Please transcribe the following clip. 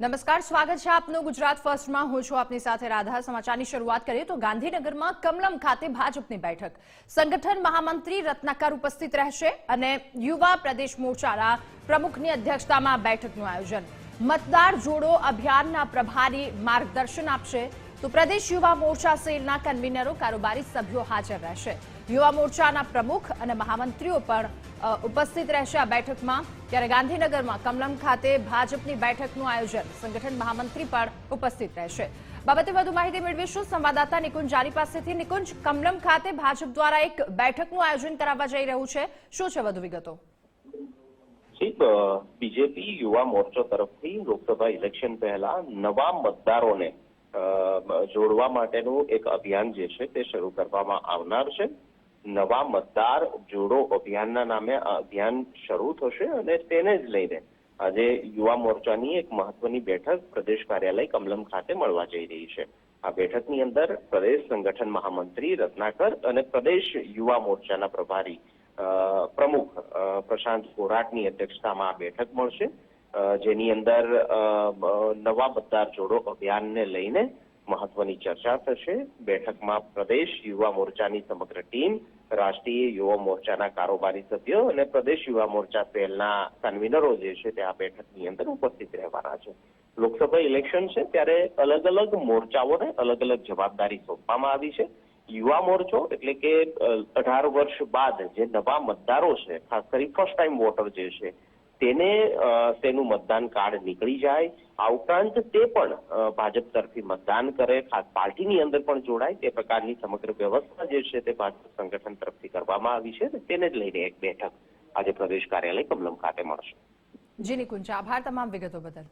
નમસ્કાર, સ્વાગત છે આપનું ગુજરાત ફર્સ્ટમાં. હું છું આપની સાથે રાધા. સમાચારની શરૂઆત કરીએ તો ગાંધીનગરમાં કમલમ ખાતે ભાજપની બેઠક. સંગઠન મહામંત્રી રત્નાકર ઉપસ્થિત રહેશે અને યુવા પ્રદેશ મોરચાના પ્રમુખની અધ્યક્ષતામાં બેઠકનું આયોજન. મતદાર જોડો અભિયાનના પ્રભારી માર્ગદર્શન આપશે. તો પ્રદેશ યુવા મોરચા સેલના કન્વીનરો, કારોબારી સભ્યો હાજર રહેશે. યુવા મોરચાના પ્રમુખ અને મહામંત્રીઓ પણ ઉપસ્થિત રહેશે આ બેઠકમાં. ત્યારે ગાંધીનગરમાં કમલમ ખાતે ભાજપની બેઠકનું આયોજન. સંગઠન મહામંત્રી પણ ઉપસ્થિત રહેશે. બાબતે વધુ માહિતી મેળવીશું. સંવાદદાતા નિકુંજ જાની પાસેથી. નિકુંજ, કમલમ ખાતે ભાજપ દ્વારા એક બેઠકનું આયોજન કરાવવા જઈ રહ્યું છે. શું છે વધુ વિગતો? બીજેપી યુવા મોરચો તરફથી લોકસભા ઇલેક્શન પહેલા નવા મતદારોને જોડવા માટેનું એક અભિયાન જે છે તે શરૂ કરવામાં આવનાર છે. નવા મતદાર જોડો અભિયાનના નામે આ અભિયાન શરૂ થશે અને તેને જ લઈને આજે યુવા મોરચાની એક મહત્વની બેઠક પ્રદેશ કાર્યાલય કમલમ ખાતે મળવા જઈ રહી છે. આ બેઠકની અંદર પ્રદેશ સંગઠન મહામંત્રી રત્નાકર અને પ્રદેશ યુવા મોરચાના પ્રભારી પ્રમુખ પ્રશાંત કોરાટની અધ્યક્ષતામાં આ બેઠક મળશે. જેની અંદર નવા મતદાર જોડો અભિયાનને લઈને મહત્વની ચર્ચા થશે. બેઠકમાં પ્રદેશ યુવા મોરચાની સમગ્ર ટીમ, રાષ્ટ્રીય યુવા મોરચાના કારોબારી સભ્યો અને પ્રદેશ યુવા મોરચા સેલના કન્વીનરો જે છે તે આ બેઠકની અંદર ઉપસ્થિત રહેવાના છે. લોકસભા ઇલેક્શન છે ત્યારે અલગ અલગ મોરચાઓને અલગ અલગ જવાબદારી સોંપવામાં આવી છે. યુવા મોરચો એટલે કે અઢાર વર્ષ બાદ જે નવા મતદારો છે, ખાસ કરી ફર્સ્ટ ટાઈમ વોટર જે છે તેને તેનું મતદાન કાર્ડ નીકળી જાય. આ ઉપરાંત તે પણ ભાજપ તરફી મતદાન કરે, ખાસ પાર્ટીની અંદર પણ જોડાય. તે પ્રકારની સમગ્ર વ્યવસ્થા જે છે તે ભાજપ સંગઠન તરફથી કરવામાં આવી છે તેને જ લઈને એક બેઠક આજે પ્રદેશ કાર્યાલય કમલમ ખાતે મળશે. જી નિકુંજ, આભાર તમામ વિગતો બદલ.